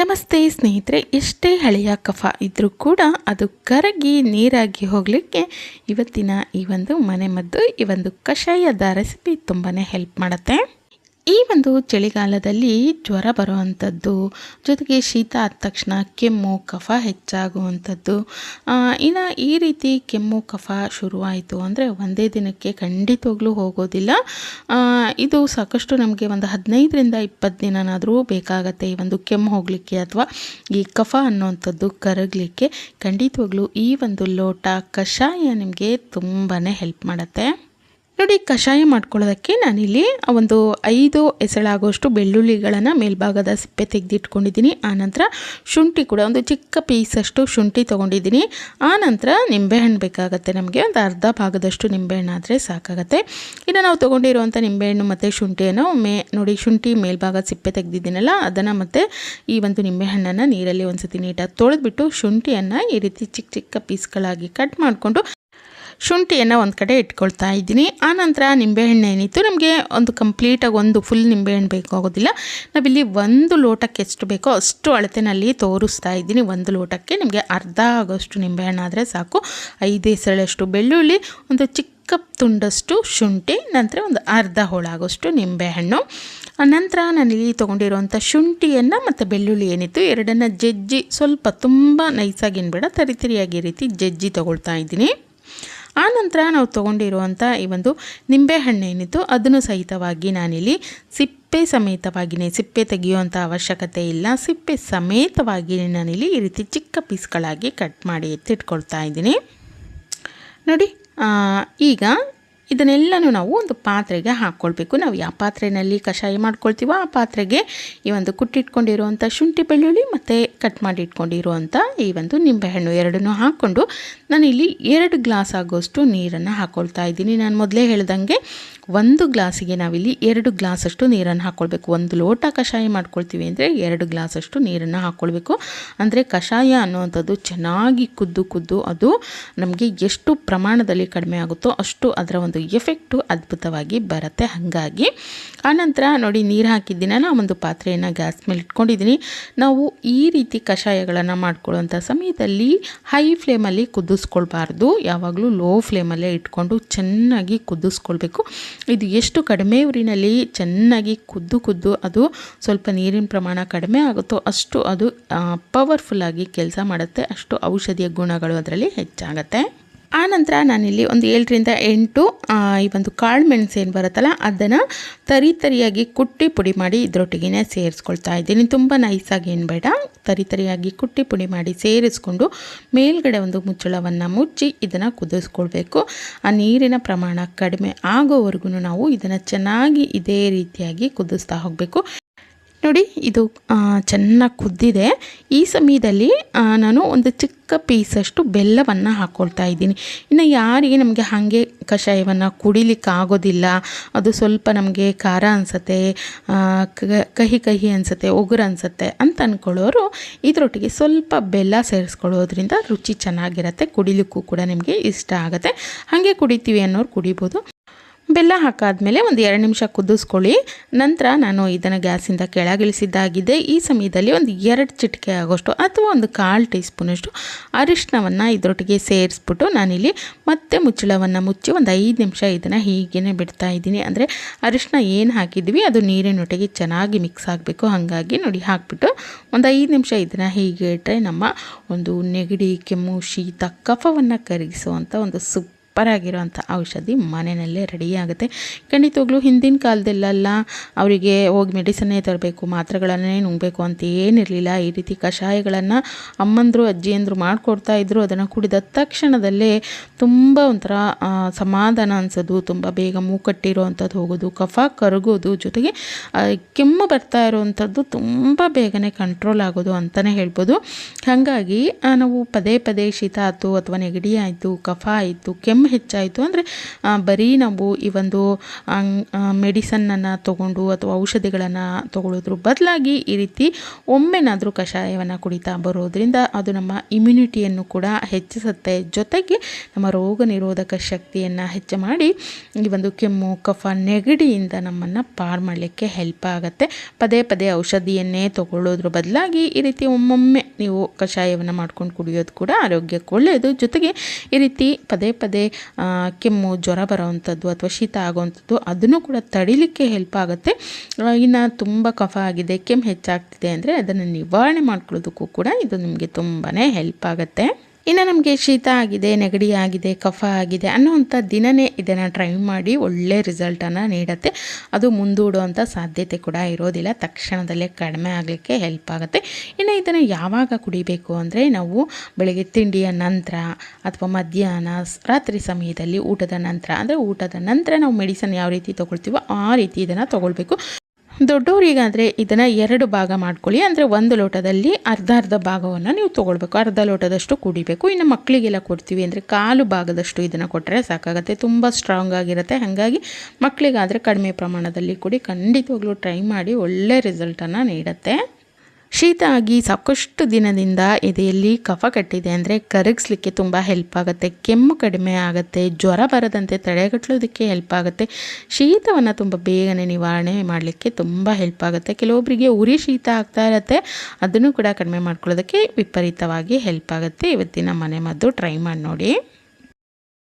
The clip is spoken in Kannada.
ನಮಸ್ತೆ ಸ್ನೇಹಿತರೆ, ಎಷ್ಟೇ ಹಳೆಯ ಕಫ ಇದ್ದರೂ ಕೂಡ ಅದು ಕರಗಿ ನೀರಾಗಿ ಹೋಗಲಿಕ್ಕೆ ಇವತ್ತಿನ ಈ ಒಂದು ಮನೆಮದ್ದು, ಈ ಒಂದು ಕಷಾಯದ ರೆಸಿಪಿ ತುಂಬಾ ಹೆಲ್ಪ್ ಮಾಡುತ್ತೆ. ಈ ಒಂದು ಚಳಿಗಾಲದಲ್ಲಿ ಜ್ವರ ಬರುವಂಥದ್ದು, ಜೊತೆಗೆ ಶೀತ ಆದ ತಕ್ಷಣ ಕೆಮ್ಮು, ಕಫ ಹೆಚ್ಚಾಗುವಂಥದ್ದು ಇನ್ನು ಈ ರೀತಿ ಕೆಮ್ಮು, ಕಫ ಶುರುವಾಯಿತು ಅಂದರೆ ಒಂದೇ ದಿನಕ್ಕೆ ಖಂಡಿತವಾಗ್ಲೂ ಹೋಗೋದಿಲ್ಲ. ಇದು ಸಾಕಷ್ಟು ನಮಗೆ ಒಂದು ಹದಿನೈದರಿಂದ ಇಪ್ಪತ್ತು ದಿನನಾದರೂ ಬೇಕಾಗತ್ತೆ ಈ ಒಂದು ಕೆಮ್ಮು ಹೋಗಲಿಕ್ಕೆ ಅಥವಾ ಈ ಕಫ ಅನ್ನೋವಂಥದ್ದು ಕರಗಲಿಕ್ಕೆ. ಖಂಡಿತವಾಗ್ಲೂ ಈ ಒಂದು ಲೋಟ ಕಷಾಯ ನಿಮಗೆ ತುಂಬಾ ಹೆಲ್ಪ್ ಮಾಡುತ್ತೆ. ನೋಡಿ, ಕಷಾಯ ಮಾಡ್ಕೊಳ್ಳೋದಕ್ಕೆ ನಾನಿಲ್ಲಿ ಒಂದು ಐದು ಎಸಳಾಗುವಷ್ಟು ಬೆಳ್ಳುಳ್ಳಿಗಳನ್ನು ಮೇಲ್ಭಾಗದ ಸಿಪ್ಪೆ ತೆಗೆದಿಟ್ಕೊಂಡಿದ್ದೀನಿ. ಆನಂತರ ಶುಂಠಿ ಕೂಡ, ಒಂದು ಚಿಕ್ಕ ಪೀಸಷ್ಟು ಶುಂಠಿ ತೊಗೊಂಡಿದ್ದೀನಿ. ಆನಂತರ ನಿಂಬೆಹಣ್ಣು ಬೇಕಾಗುತ್ತೆ ನಮಗೆ, ಒಂದು ಅರ್ಧ ಭಾಗದಷ್ಟು ನಿಂಬೆಹಣ್ಣು ಆದರೆ ಸಾಕಾಗುತ್ತೆ. ಇನ್ನು ನಾವು ತೊಗೊಂಡಿರುವಂಥ ನಿಂಬೆಹಣ್ಣು ಮತ್ತು ಶುಂಠಿಯನ್ನು ಮೇ, ನೋಡಿ, ಶುಂಠಿ ಮೇಲ್ಭಾಗದ ಸಿಪ್ಪೆ ತೆಗೆದಿದ್ದೀನಲ್ಲ, ಅದನ್ನು ಮತ್ತು ಈ ಒಂದು ನಿಂಬೆಹಣ್ಣನ್ನು ನೀರಲ್ಲಿ ಒಂದು ಸತಿ ನೀಟಾಗಿ ತೊಳೆದ್ಬಿಟ್ಟು ಶುಂಠಿಯನ್ನು ಈ ರೀತಿ ಚಿಕ್ಕ ಚಿಕ್ಕ ಪೀಸ್ಗಳಾಗಿ ಕಟ್ ಮಾಡಿಕೊಂಡು ಶುಂಠಿಯನ್ನು ಒಂದು ಕಡೆ ಇಟ್ಕೊಳ್ತಾ ಇದ್ದೀನಿ. ಆನಂತರ ನಿಂಬೆಹಣ್ಣು ಏನಿತ್ತು, ನಮಗೆ ಒಂದು ಕಂಪ್ಲೀಟಾಗಿ ಒಂದು ಫುಲ್ ನಿಂಬೆಹಣ್ಣು ಬೇಕಾಗೋದಿಲ್ಲ. ನಾವಿಲ್ಲಿ ಒಂದು ಲೋಟಕ್ಕೆ ಎಷ್ಟು ಬೇಕೋ ಅಷ್ಟು ಅಳತೆನಲ್ಲಿ ತೋರಿಸ್ತಾ ಇದ್ದೀನಿ. ಒಂದು ಲೋಟಕ್ಕೆ ನಿಮಗೆ ಅರ್ಧ ಆಗೋಷ್ಟು ನಿಂಬೆಹಣ್ಣು ಆದರೆ ಸಾಕು. ಐದು ಸಳಷ್ಟು ಬೆಳ್ಳುಳ್ಳಿ, ಒಂದು ಚಿಕ್ಕ ಕಪ್ ತುಂಡಷ್ಟು ಶುಂಠಿ, ನಂತರ ಒಂದು ಅರ್ಧ ಹೋಳಾಗೋಷ್ಟು ನಿಂಬೆಹಣ್ಣು. ನಂತರ ಇಲ್ಲಿ ತೊಗೊಂಡಿರುವಂಥ ಶುಂಠಿಯನ್ನು ಮತ್ತು ಬೆಳ್ಳುಳ್ಳಿ ಏನಿತ್ತು, ಎರಡನ್ನು ಜಜ್ಜಿ ಸ್ವಲ್ಪ ತುಂಬ ನೈಸಾಗಿ ಬೇಡ ತರಿತರಿಯಾಗಿ ರೀತಿ ಜಜ್ಜಿ ತೊಗೊಳ್ತಾ ಇದ್ದೀನಿ. ಆನಂತರ ನಾವು ತೊಗೊಂಡಿರುವಂಥ ಈ ಒಂದು ನಿಂಬೆಹಣ್ಣು ಏನಿತ್ತು ಅದನ್ನು ಸಹಿತವಾಗಿ ನಾನಿಲ್ಲಿ ಸಿಪ್ಪೆ ಸಮೇತವಾಗಿಯೇ ಸಿಪ್ಪೆ ತೆಗೆಯುವಂಥ ಅವಶ್ಯಕತೆ ಇಲ್ಲ. ಸಿಪ್ಪೆ ಸಮೇತವಾಗಿ ನಾನಿಲ್ಲಿ ಈ ರೀತಿ ಚಿಕ್ಕ ಪೀಸ್ಗಳಾಗಿ ಕಟ್ ಮಾಡಿ ಎತ್ತಿಟ್ಕೊಳ್ತಾ ಇದ್ದೀನಿ. ನೋಡಿ ಈಗ ಇದನ್ನೆಲ್ಲನೂ ನಾವು ಒಂದು ಪಾತ್ರೆಗೆ ಹಾಕ್ಕೊಳ್ಬೇಕು ನಾವು ಯಾವ ಪಾತ್ರೆಯಲ್ಲಿ ಕಷಾಯ ಮಾಡ್ಕೊಳ್ತೀವೋ ಆ ಪಾತ್ರೆಗೆ ಈ ಒಂದು ಕುಟ್ಟಿಟ್ಕೊಂಡಿರುವಂಥ ಶುಂಠಿ ಬೆಳ್ಳುಳ್ಳಿ ಮತ್ತು ಕಟ್ ಮಾಡಿ ಇಟ್ಕೊಂಡಿರುವಂಥ ಈ ಒಂದು ನಿಂಬೆಹಣ್ಣು ಎರಡನ್ನೂ ಹಾಕ್ಕೊಂಡು ನಾನಿಲ್ಲಿ ಎರಡು ಗ್ಲಾಸ್ ಆಗೋಷ್ಟು ನೀರನ್ನು ಹಾಕ್ಕೊಳ್ತಾ ಇದ್ದೀನಿ. ನಾನು ಮೊದಲೇ ಹೇಳ್ದಂಗೆ ಒಂದು ಗ್ಲಾಸಿಗೆ ನಾವಿಲ್ಲಿ ಎರಡು ಗ್ಲಾಸಷ್ಟು ನೀರನ್ನು ಹಾಕ್ಕೊಳ್ಬೇಕು ಒಂದು ಲೋಟ ಕಷಾಯ ಮಾಡ್ಕೊಳ್ತೀವಿ ಅಂದರೆ ಎರಡು ಗ್ಲಾಸಷ್ಟು ನೀರನ್ನು ಹಾಕ್ಕೊಳ್ಬೇಕು ಅಂದರೆ ಕಷಾಯ ಅನ್ನುವಂಥದ್ದು ಚೆನ್ನಾಗಿ ಕುದ್ದು ಕುದ್ದು ಅದು ನಮಗೆ ಎಷ್ಟು ಪ್ರಮಾಣದಲ್ಲಿ ಕಡಿಮೆ ಆಗುತ್ತೋ ಅಷ್ಟು ಅದರ ಒಂದು ಎಫೆಕ್ಟು ಅದ್ಭುತವಾಗಿ ಬರುತ್ತೆ. ಹಾಗಾಗಿ ಆನಂತರ ನೋಡಿ ನೀರು ಹಾಕಿದ್ದೀನಲ್ಲ ಒಂದು ಪಾತ್ರೆಯನ್ನು ಗ್ಯಾಸ್ ಮೇಲೆ ಇಟ್ಕೊಂಡಿದ್ದೀನಿ ನಾವು ಈ ರೀತಿ ಕಷಾಯಗಳನ್ನು ಮಾಡ್ಕೊಳ್ಳುವಂಥ ಸಮಯದಲ್ಲಿ ಹೈ ಫ್ಲೇಮಲ್ಲಿ ಕುದಿಸ್ಕೊಳ್ಬಾರ್ದು. ಯಾವಾಗಲೂ ಲೋ ಫ್ಲೇಮಲ್ಲೇ ಇಟ್ಕೊಂಡು ಚೆನ್ನಾಗಿ ಕುದಿಸ್ಕೊಳ್ಬೇಕು. ಇದು ಎಷ್ಟು ಕಡಿಮೆ ಊರಿನಲ್ಲಿ ಚೆನ್ನಾಗಿ ಕುದ್ದು ಕುದ್ದು ಅದು ಸ್ವಲ್ಪ ನೀರಿನ ಪ್ರಮಾಣ ಕಡಿಮೆ ಆಗುತ್ತೋ ಅಷ್ಟು ಅದು ಪವರ್ಫುಲ್ಲಾಗಿ ಕೆಲಸ ಮಾಡುತ್ತೆ. ಅಷ್ಟು ಔಷಧಿಯ ಗುಣಗಳು ಅದರಲ್ಲಿ ಹೆಚ್ಚಾಗತ್ತೆ. ಆನಂತರ ನಾನಿಲ್ಲಿ ಒಂದು ಏಳರಿಂದ ಎಂಟು ಈ ಒಂದು ಕಾಳು ಮೆಣಸೇನು ಬರುತ್ತಲ್ಲ, ಅದನ್ನು ತರಿ ತರಿಯಾಗಿ ಕುಟ್ಟಿ ಪುಡಿ ಮಾಡಿ ಇದರೊಟ್ಟಿಗೆ ಸೇರಿಸ್ಕೊಳ್ತಾ ಇದ್ದೀನಿ. ತುಂಬ ನೈಸಾಗಿ ಏನು ಬೇಡ, ತರಿ ತರಿಯಾಗಿ ಕುಟ್ಟಿ ಪುಡಿ ಮಾಡಿ ಸೇರಿಸ್ಕೊಂಡು ಮೇಲ್ಗಡೆ ಒಂದು ಮುಚ್ಚಳವನ್ನು ಮುಚ್ಚಿ ಇದನ್ನು ಕುದಿಸ್ಕೊಳ್ಬೇಕು. ಆ ನೀರಿನ ಪ್ರಮಾಣ ಕಡಿಮೆ ಆಗೋವರೆಗೂ ನಾವು ಇದನ್ನು ಚೆನ್ನಾಗಿ ಇದೇ ರೀತಿಯಾಗಿ ಕುದಿಸ್ತಾ ಹೋಗಬೇಕು. ನೋಡಿ, ಇದು ಚೆನ್ನಾಗಿ ಕುದ್ದಿದೆ. ಈ ಸಮಯದಲ್ಲಿ ನಾನು ಒಂದು ಚಿಕ್ಕ ಪೀಸಷ್ಟು ಬೆಲ್ಲವನ್ನು ಹಾಕ್ಕೊಳ್ತಾ ಇದ್ದೀನಿ. ಇನ್ನು ಯಾರಿಗೆ ನಮಗೆ ಹಾಗೆ ಕಷಾಯವನ್ನು ಕುಡಿಲಿಕ್ಕೆ ಆಗೋದಿಲ್ಲ ಅದು ಸ್ವಲ್ಪ ನಮಗೆ ಖಾರ ಅನಿಸುತ್ತೆ ಕಹಿ ಕಹಿ ಅನಿಸುತ್ತೆ ಉಗುರು ಅನಿಸುತ್ತೆ ಅಂತ ಅಂದ್ಕೊಳ್ಳೋರು ಇದರೊಟ್ಟಿಗೆ ಸ್ವಲ್ಪ ಬೆಲ್ಲ ಸೇರಿಸ್ಕೊಳ್ಳೋದ್ರಿಂದ ರುಚಿ ಚೆನ್ನಾಗಿರುತ್ತೆ, ಕುಡಿಲಿಕ್ಕೂ ಕೂಡ ನಿಮಗೆ ಇಷ್ಟ ಆಗುತ್ತೆ. ಹಾಗೆ ಕುಡಿತೀವಿ ಅನ್ನೋರು ಕುಡಿಬೋದು. ಬೆಲ್ಲ ಹಾಕಾದಮೇಲೆ ಒಂದು ಎರಡು ನಿಮಿಷ ಕುದಿಸ್ಕೊಳ್ಳಿ. ನಂತರ ನಾನು ಇದನ್ನು ಗ್ಯಾಸಿಂದ ಕೆಳಗಿಳಿಸಿದ್ದಾಗಿದೆ. ಈ ಸಮಯದಲ್ಲಿ ಒಂದು ಎರಡು ಚಿಟಿಕೆ ಆಗೋಷ್ಟು ಅಥವಾ ಒಂದು ಕಾಲು ಟೀ ಸ್ಪೂನಷ್ಟು ಅರಿಶಿನವನ್ನು ಇದರೊಟ್ಟಿಗೆ ಸೇರಿಸ್ಬಿಟ್ಟು ನಾನಿಲ್ಲಿ ಮತ್ತೆ ಮುಚ್ಚಳವನ್ನು ಮುಚ್ಚಿ ಒಂದು ಐದು ನಿಮಿಷ ಇದನ್ನು ಹೀಗೇ ಬಿಡ್ತಾ ಇದ್ದೀನಿ. ಅಂದರೆ ಅರಿಶಿನ ಏನು ಹಾಕಿದ್ವಿ ಅದು ನೀರಿನೊಟ್ಟಿಗೆ ಚೆನ್ನಾಗಿ ಮಿಕ್ಸ್ ಆಗಬೇಕು. ಹಾಗಾಗಿ ನೋಡಿ ಹಾಕ್ಬಿಟ್ಟು ಒಂದು ಐದು ನಿಮಿಷ ಇದನ್ನು ಹೀಗೆ ಇಟ್ಟರೆ ನಮ್ಮ ಒಂದು ನೆಗಡಿ, ಕೆಮ್ಮು, ಶೀತ, ಕಫವನ್ನು ಕರಗಿಸುವಂಥ ಒಂದು ಸುಪ್ ಸೂಪರ್ ಔಷಧಿ ಮನೆಯಲ್ಲೇ ರೆಡಿಯಾಗುತ್ತೆ. ಖಂಡಿತವಾಗ್ಲೂ ಹಿಂದಿನ ಕಾಲದಲ್ಲೆಲ್ಲ ಅವರಿಗೆ ಹೋಗಿ ಮೆಡಿಸನ್ನೇ ತರಬೇಕು, ಮಾತ್ರೆಗಳನ್ನೇ ನುಂಗಬೇಕು ಅಂತ ಏನಿರಲಿಲ್ಲ. ಈ ರೀತಿ ಕಷಾಯಗಳನ್ನು ಅಮ್ಮಂದರು, ಅಜ್ಜಿಯಂದರು ಮಾಡಿಕೊಡ್ತಾ ಇದ್ದರು ಅದನ್ನು ಕುಡಿದ ತಕ್ಷಣದಲ್ಲೇ ತುಂಬ ಒಂಥರ ಸಮಾಧಾನ ಅನಿಸೋದು, ತುಂಬ ಬೇಗ ಅಂಥದ್ದು ಹೋಗೋದು, ಕಫ ಕರಗೋದು ಜೊತೆಗೆ ಕೆಮ್ಮು ಬರ್ತಾ ಇರೋವಂಥದ್ದು ತುಂಬ ಬೇಗನೆ ಕಂಟ್ರೋಲ್ ಆಗೋದು ಅಂತಲೇ ಹೇಳ್ಬೋದು. ಹಾಗಾಗಿ ನಾವು ಪದೇ ಪದೇ ಶೀತ ಆಯಿತು ಅಥವಾ ನೆಗಡಿ ಆಯಿತು, ಕಫ ಆಯಿತು, ಕೆಮ್ಮು ಹೆಚ್ಚಾಯಿತು. ಅಂದರೆ ಬರೀ ನಾವು ಈ ಒಂದು ಮೆಡಿಸನ್ನನ್ನು ತಗೊಂಡು ಅಥವಾ ಔಷಧಿಗಳನ್ನು ತಗೊಳ್ಳೋದ್ರ ಬದಲಾಗಿ ಈ ರೀತಿ ಒಮ್ಮೆನಾದರೂ ಕಷಾಯವನ್ನು ಕುಡಿತಾ ಬರೋದ್ರಿಂದ ಅದು ನಮ್ಮ ಇಮ್ಯುನಿಟಿಯನ್ನು ಕೂಡ ಹೆಚ್ಚಿಸುತ್ತೆ. ಜೊತೆಗೆ ನಮ್ಮ ರೋಗ ನಿರೋಧಕ ಶಕ್ತಿಯನ್ನು ಹೆಚ್ಚು ಮಾಡಿ ಈ ಒಂದು ಕೆಮ್ಮು, ಕಫ ನೆಗಡಿಯಿಂದ ನಮ್ಮನ್ನು ಪಾರು ಮಾಡಲಿಕ್ಕೆ ಹೆಲ್ಪ್ ಆಗುತ್ತೆ. ಪದೇ ಪದೇ ಔಷಧಿಯನ್ನೇ ತಗೊಳ್ಳೋದ್ರ ಬದಲಾಗಿ ಈ ರೀತಿ ಒಮ್ಮೊಮ್ಮೆ ನೀವು ಕಷಾಯವನ್ನು ಮಾಡ್ಕೊಂಡು ಕುಡಿಯೋದು ಕೂಡ ಆರೋಗ್ಯಕ್ಕೆ ಒಳ್ಳೆಯದು ಜೊತೆಗೆ ಈ ರೀತಿ ಪದೇ ಪದೇ ಕೆಮ್ಮು, ಜ್ವರ ಬರೋವಂಥದ್ದು ಅಥವಾ ಶೀತ ಆಗೋವಂಥದ್ದು ಅದನ್ನು ಕೂಡ ತಡಿಲಿಕ್ಕೆ ಹೆಲ್ಪ್ ಆಗುತ್ತೆ. ಇನ್ನು ತುಂಬ ಕಫ ಆಗಿದೆ, ಕೆಮ್ಮು ಹೆಚ್ಚಾಗ್ತಿದೆ ಅಂದರೆ ಅದನ್ನು ನಿವಾರಣೆ ಮಾಡ್ಕೊಳ್ಳೋದಕ್ಕೂ ಕೂಡ ಇದು ನಿಮಗೆ ತುಂಬಾ ಹೆಲ್ಪ್ ಆಗುತ್ತೆ. ಇನ್ನು ನಮಗೆ ಶೀತ ಆಗಿದೆ, ನೆಗಡಿ ಆಗಿದೆ, ಕಫ ಆಗಿದೆ ಅನ್ನೋವಂಥ ದಿನವೇ ಇದನ್ನು ಟ್ರೈ ಮಾಡಿ ಒಳ್ಳೆ ರಿಸಲ್ಟನ್ನು ನೀಡುತ್ತೆ. ಅದು ಮುಂದೂಡುವಂಥ ಸಾಧ್ಯತೆ ಕೂಡ ಇರೋದಿಲ್ಲ. ತಕ್ಷಣದಲ್ಲೇ ಕಡಿಮೆ ಆಗಲಿಕ್ಕೆ ಹೆಲ್ಪ್ ಆಗುತ್ತೆ. ಇನ್ನು ಇದನ್ನು ಯಾವಾಗ ಕುಡಿಬೇಕು ಅಂದರೆ ನಾವು ಬೆಳಗ್ಗೆ ತಿಂಡಿಯ ನಂತರ ಅಥವಾ ಮಧ್ಯಾಹ್ನ ರಾತ್ರಿ ಸಮಯದಲ್ಲಿ ಊಟದ ನಂತರ, ಅಂದರೆ ಊಟದ ನಂತರ ನಾವು ಮೆಡಿಸನ್ ಯಾವ ರೀತಿ ತೊಗೊಳ್ತೀವೋ ಆ ರೀತಿ ಇದನ್ನು ತೊಗೊಳ್ಬೇಕು. ದೊಡ್ಡವರಿಗಾದರೆ ಇದನ್ನು ಎರಡು ಭಾಗ ಮಾಡ್ಕೊಳ್ಳಿ. ಅಂದರೆ ಒಂದು ಲೋಟದಲ್ಲಿ ಅರ್ಧ ಅರ್ಧ ಭಾಗವನ್ನು ನೀವು ತೊಗೊಳ್ಬೇಕು. ಅರ್ಧ ಲೋಟದಷ್ಟು ಕುಡಿಬೇಕು. ಇನ್ನು ಮಕ್ಕಳಿಗೆಲ್ಲ ಕೊಡ್ತೀವಿ ಅಂದರೆ ಕಾಲು ಭಾಗದಷ್ಟು ಇದನ್ನು ಕೊಟ್ಟರೆ ಸಾಕಾಗುತ್ತೆ. ತುಂಬ ಸ್ಟ್ರಾಂಗ್ ಆಗಿರುತ್ತೆ. ಹಾಗಾಗಿ ಮಕ್ಕಳಿಗಾದರೆ ಕಡಿಮೆ ಪ್ರಮಾಣದಲ್ಲಿ ಕೊಡಿ. ಖಂಡಿತವಾಗ್ಲೂ ಟ್ರೈ ಮಾಡಿ ಒಳ್ಳೆ ರಿಸಲ್ಟನ್ನು ನೀಡುತ್ತೆ. ಶೀತ ಆಗಿ ಸಾಕಷ್ಟು ದಿನದಿಂದ ಎದೆಯಲ್ಲಿ ಕಫ ಕಟ್ಟಿದೆ ಅಂದರೆ ಕರಗಿಸ್ಲಿಕ್ಕೆ ತುಂಬ ಹೆಲ್ಪ್ ಆಗುತ್ತೆ. ಕೆಮ್ಮು ಕಡಿಮೆ ಆಗುತ್ತೆ, ಜ್ವರ ಬರದಂತೆ ತಡೆಗಟ್ಟೋದಕ್ಕೆ ಹೆಲ್ಪ್ ಆಗುತ್ತೆ. ಶೀತವನ್ನು ತುಂಬ ಬೇಗನೆ ನಿವಾರಣೆ ಮಾಡಲಿಕ್ಕೆ ತುಂಬ ಹೆಲ್ಪ್ ಆಗುತ್ತೆ. ಕೆಲವೊಬ್ಬರಿಗೆ ಉರಿ ಶೀತ ಆಗ್ತಾ ಇರುತ್ತೆ, ಅದನ್ನು ಕೂಡ ಕಡಿಮೆ ಮಾಡ್ಕೊಳ್ಳೋದಕ್ಕೆ ವಿಪರೀತವಾಗಿ ಹೆಲ್ಪ್ ಆಗುತ್ತೆ. ಇವತ್ತಿನ ಮನೆ ಮದ್ದು ಟ್ರೈ ಮಾಡಿ ನೋಡಿ.